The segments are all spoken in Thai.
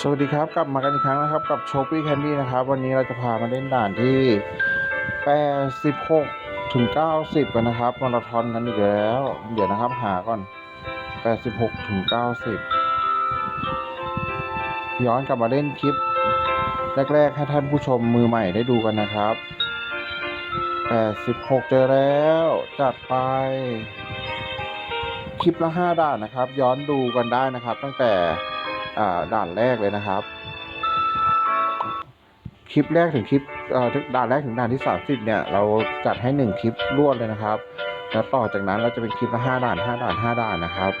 สวัสดีครับกลับมากันอีกครั้งนะครับกับโชปี้แคนดี้นะครับ วันนี้เราจะพามาเล่นด่านที่ 86 ถึง 90 กันนะครับมาราธอนกันอีกแล้ว เดี๋ยวนะครับหาก่อน 86 ถึง 90 ย้อนกลับมาเล่นคลิป แรก ๆ ให้ท่านผู้ชมมือใหม่ได้ดูกันนะครับ 86 เจอแล้ว จัดไปคลิปละ 5 ด่านนะครับ ย้อนดูกันได้นะครับ ตั้งแต่ ด่านแรกเลยนะครับ คลิปแรกถึงคลิปเอ่อถึงด่านแรกถึงด่านที่สามสิบเนี่ย เราจัดให้หนึ่งคลิปรวดเลยนะครับ แล้วต่อจากนั้นเราจะเป็นคลิปละห้าด่านห้าด่านห้าด่านนะครับ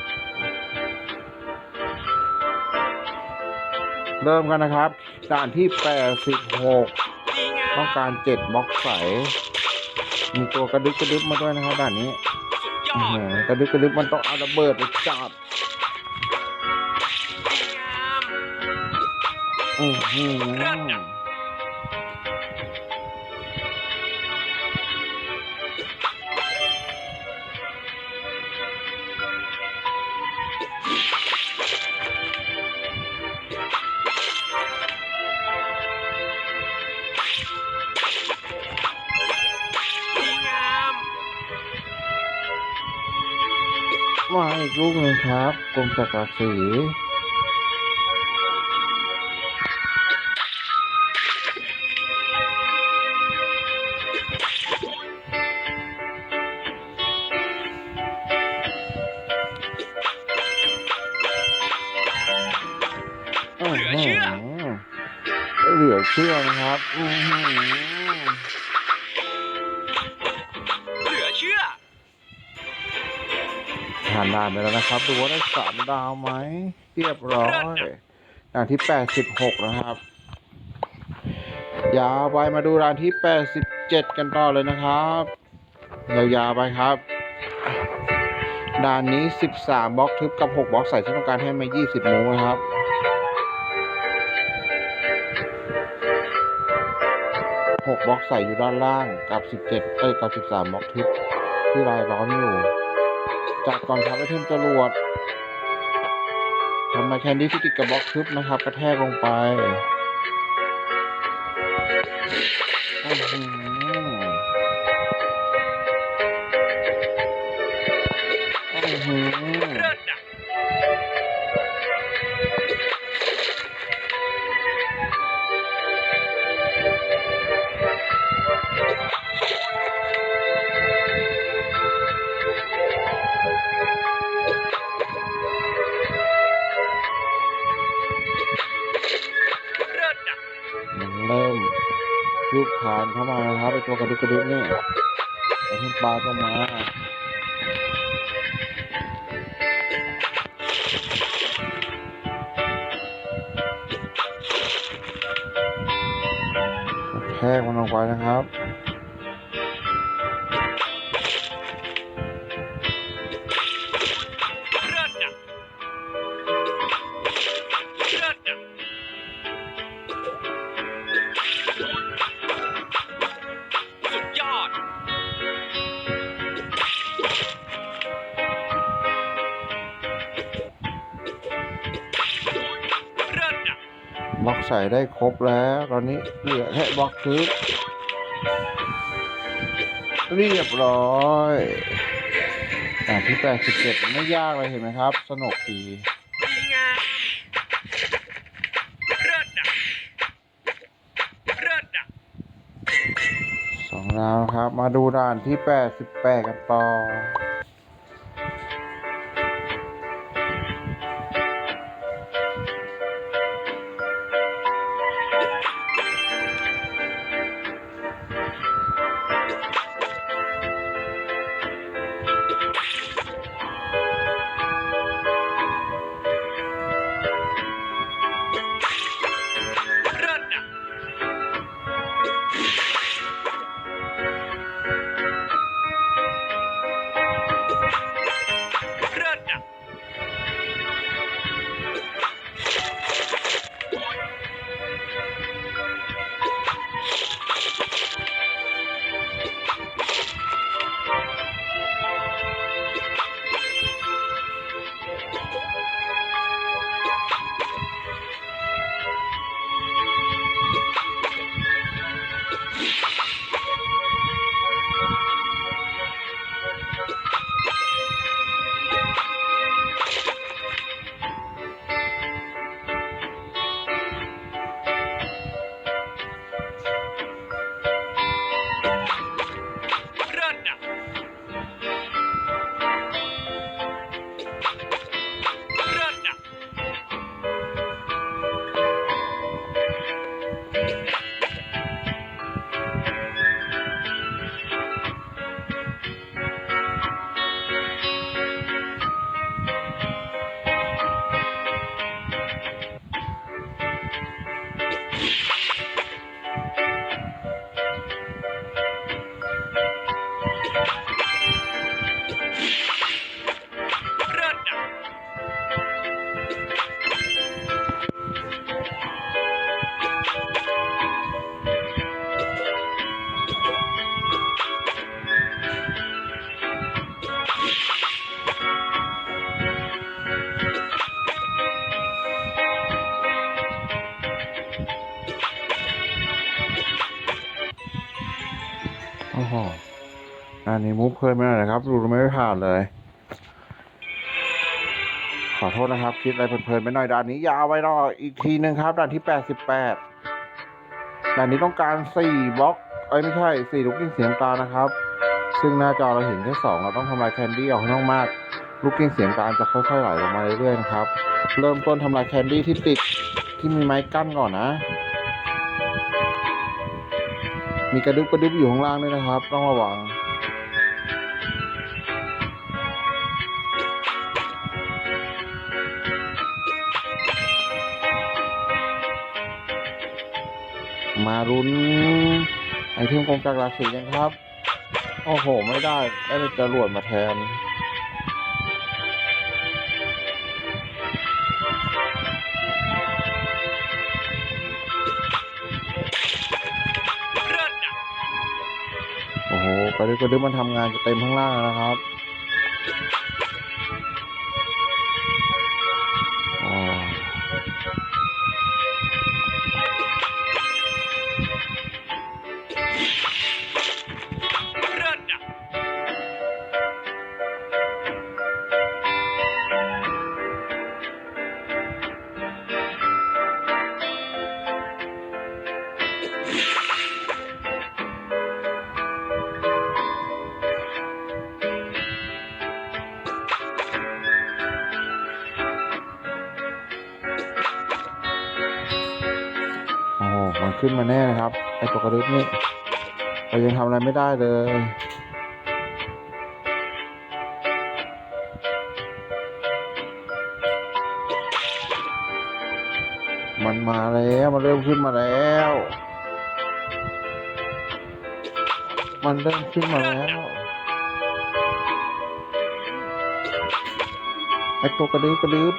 เริ่มกันนะครับ ด่านที่แปดสิบหกต้องการเจ็ดบล็อกใสมีตัวกระดึบกระดึบมาด้วยนะครับด่านนี้สุดยอื้ออดหือกระดึบกระดึบมันต้องเอาระเบิดไปจับ อือหือดีงามมาอีกลูกหนึ่งครับกรมจักรศรี อื้อหือเหลือเชื่อนะครับอื้อหือเหลือเชื่อ ผ่านด่านไปแล้วนะครับ ดูว่าได้สามดาวไหมเรียบร้อยด่านที่แปดสิบหกนะครับ ยาวไปมาดูด่านที่แปดสิบเจ็ดกันต่อเลยนะครับยาวๆไปครับด่านนี้สิบสามบล็อกทึบกับหกบล็อกใส่ที่ต้องการให้มายี่สิบโมงนะครับ หกบล็อกใส่อยู่ด้านล่างกับสิบเจ็ดเอ้ยกับสิบสามบล็อกทึบที่รายล้อมอยู่ จากก่อนครับไอเทมจรวดทำมาแคนดี้ที่ติดกับบล็อกทึบนะครับกระแทกลงไป คานเข้ามานะครับไอตัวกระดุกกระดุกนี่ไอเทมปลาก็มา ส่ได้ครบแล้ว ตอนนี้เหลือแค่บล็อกทึบเรียบร้อยอ่าที่แปดสิบเจ็ดไม่ยากเลยเห็นไหมครับ สนุกดีดีงามเลิศอะเลิศอะสองดาวครับ มาดูด่านที่แปดสิบแปดกันต่อ นนี้มุกเพลินไปหน่อยนะครับ ดูไม่ผ่านเลย ขอโทษนะครับ คิดอะไรเพลินๆไปหน่อยด่านนี้ยาวไปหน่ออีกทีหนึ่งครับด่านที่แปดสิบแปดด่านนี้ต้องการสี่บล็อก เอ้ยไม่ใช่สี่ลูกกิ้งเสียงตานะครับ ซึ่งหน้าจอเราเห็นแค่สองเราต้องทำลายแคนดี้ออกข้างนอกมากลูกกิ้งเสียงตาจะค่อยๆไหลลงมาเรื่อยๆนะครับ เริ่มต้นทำลายแคนดี้ที่ติดที่มีไม้กั้นก่อนนะมีกระดึบกระดึบอยู่ข้างล่างด้วยนะครับ ต้องระวัง มารุ้นไอเทมกองจากราศีกันครับ โอ้โห ไม่ได้ ได้เป็นจรวดมาแทน โอ้โหกระดึบกระดึบมันทำงานจะเต็มข้างล่างแล้วนะครับ ขึ้นมาแน่นะครับไอตัวกระดึบนี่เรายังทำอะไรไม่ได้เลยมันมาแล้วมันเริ่มขึ้นมาแล้ว มันเริ่มขึ้นมาแล้วไอตัวกระดึบกระดึบ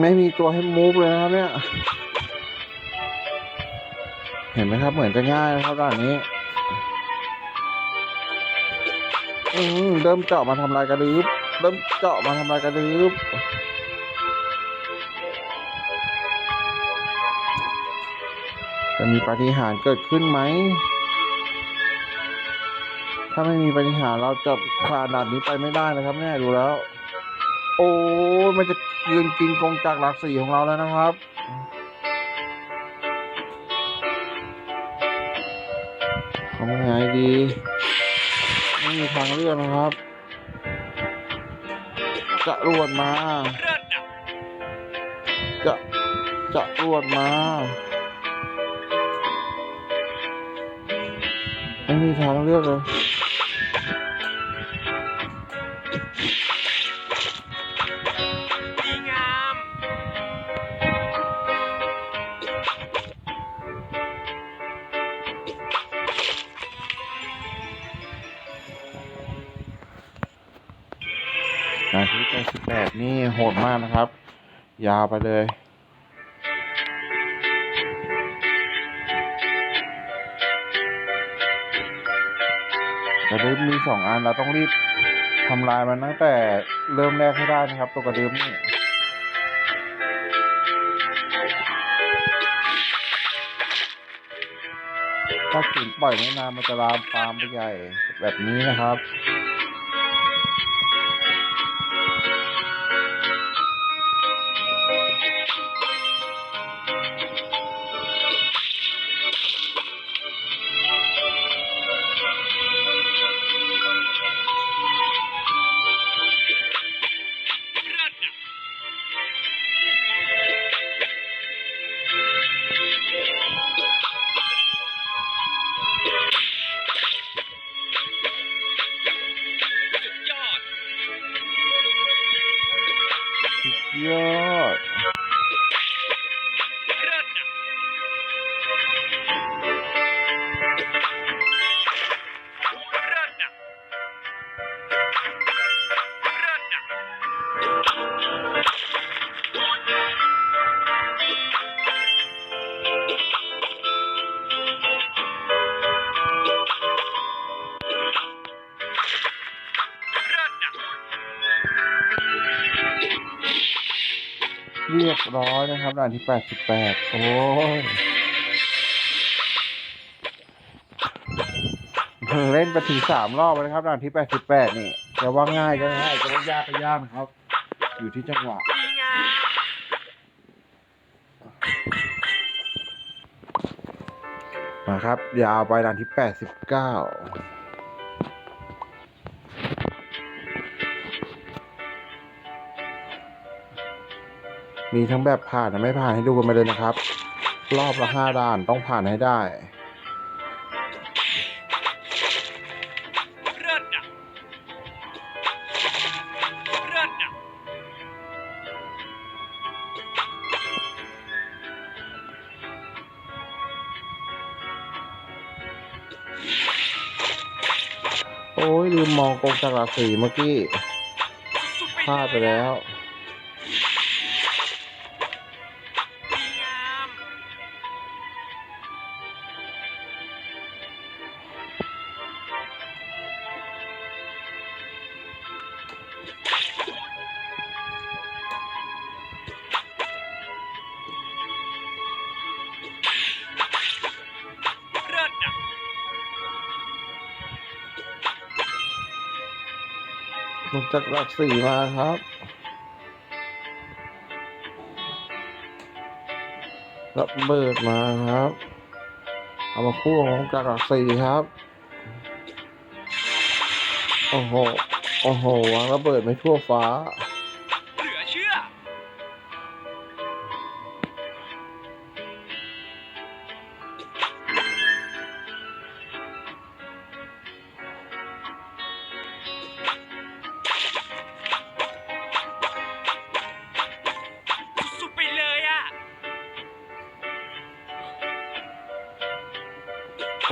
ไม่มีตัวให้มูฟเลยนะครับเนี่ย เห็นไหมครับเหมือนจะง่ายนะครับด้านนี้อืเริ่มเจาะมาทำลายกระดึบเริ่มเจาะมาทำลายกระดึบจะมีปฏิหารเกิดขึ้นไหม ถ้าไม่มีปฏิหารเราจะผ่านด่านนี้ไปไม่ได้นะครับเนี่ยดูแล้ว โอ้มันจะ ยืนกินกงจากหลักสี่ของเราแล้วนะครับทำไงดี ไม่มีทางเลือกนะครับจะรวดมา จะจะรวดมาไม่มีทางเลือกเลย โหดมากนะครับ ยาวไปเลย กระดึ๊บมีสองอันเราต้องรีบทำลายมันตั้งแต่เริ่มแรกให้ได้นะครับ ตัวกระดึ๊บนี่ถ้าขืนปล่อยไม่นานมันจะลามปามไปใหญ่แบบนี้นะครับ ร้อยนะครับด่านที่แปดสิบแปดโอ้ยเล่นไปถึงสามรอบแล้วนะครับด่านที่แปดสิบแปดนี่จะว่าง่ายก็ง่ายจะว่ายากก็ยากนะครับ อยู่ที่จังหวะมาครับ ยาวไปด่านที่แปดสิบเก้า มีทั้งแบบผ่านและไม่ผ่านให้ดูกันมาเลยนะครับ รอบละห้าด่านต้องผ่านให้ได้เลิศอะเลิศอะโอ้ยลืมมองกงจักรราศีเมื่อกี้สุดพลาดไปแล้ว จากหลักสี่มาครับระเบิดมาครับ เอามาคู่ของจากหลักสี่ครับ โอ้โห โอ้โหวางระเบิดไม่ทั่วฟ้า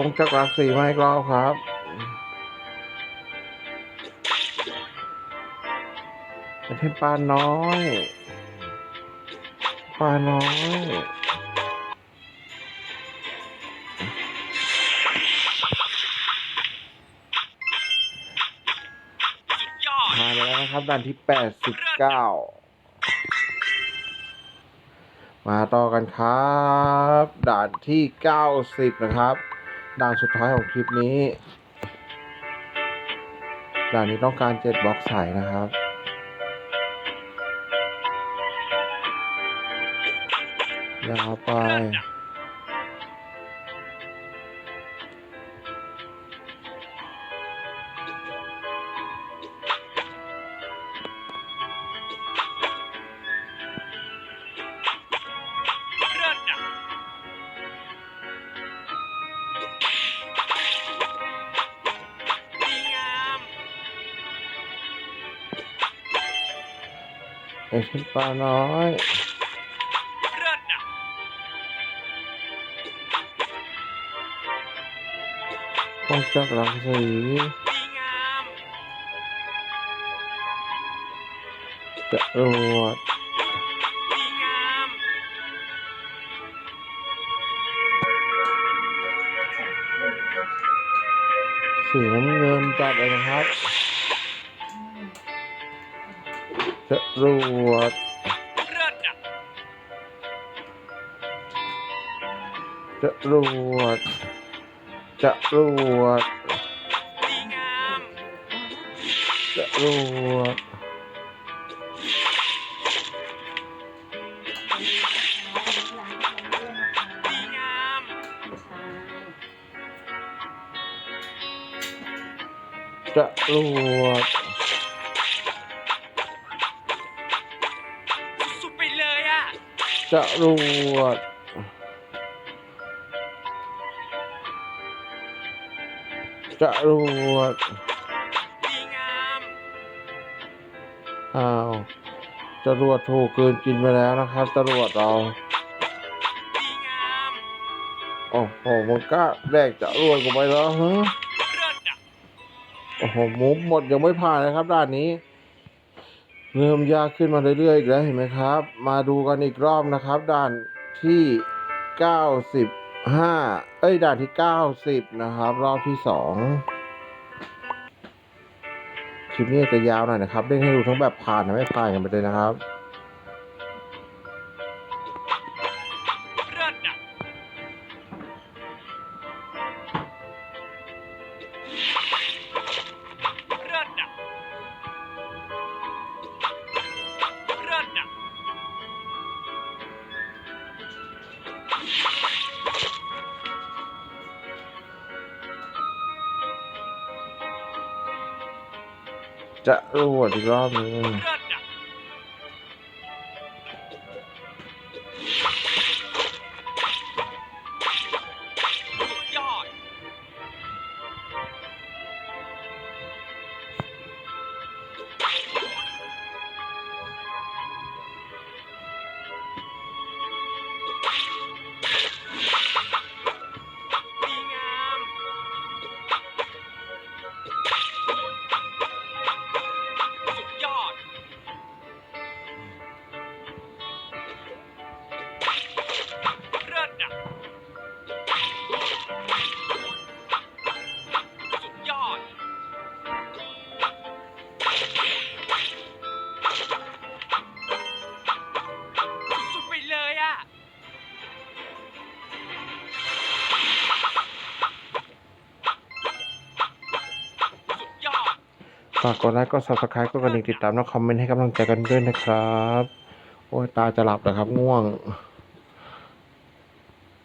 ตรงจากหลักสี่มาอีกรอบครับประเทศปลาน้อยปลาน้อยสุดยอดผ่าแล้วนะครับด่านที่แปดสิบเก้ามาต่อกันครับ ด่านที่เก้าสิบนะครับ ด่านสุดท้ายของคลิปนี้ด่านนี้ต้องการเจ็ดบล็อกใสนะครับ ยาวไป เอ็กซ์ปลาน้อยเลิศอะต้องจักหลังสีดีงามจะรวดดีงามสีน้ำเงินจัดเลยนะครับ จะรวดจะรวดจะรวดจะรวดจะรวด จะรวดจะรวดดีงามอ้าวจจรวดถูกเกินกินไปแล้วนะครับจรวดเราดีงามโอ้โหมันก็แดกจรวดกูไปแล้วฮะเลิศอะโอ้โหมุมหมดยังไม่ผ่านนะครับ ด้านนี้ เริ่มยากขึ้นมาเรื่อยๆอีกแล้วเห็นไหมครับ มาดูกันอีกรอบนะครับ ด่านที่เก้าสิบห้าเอ้ยด่านที่ 90 นะครับ รอบที่สองคลิปนี้จะยาวหน่อยนะครับเล่นให้ดูทั้งแบบผ่านและไม่ผ่านกันไปเลยนะครับ จะรวดากกดไลค์กด subscribe กดกระดิ่งติดตามและคอมเมนต์ให้กำลังใจกันด้วยนะครับ โอ้ยตาจะหลับแล้วครับ ง่วง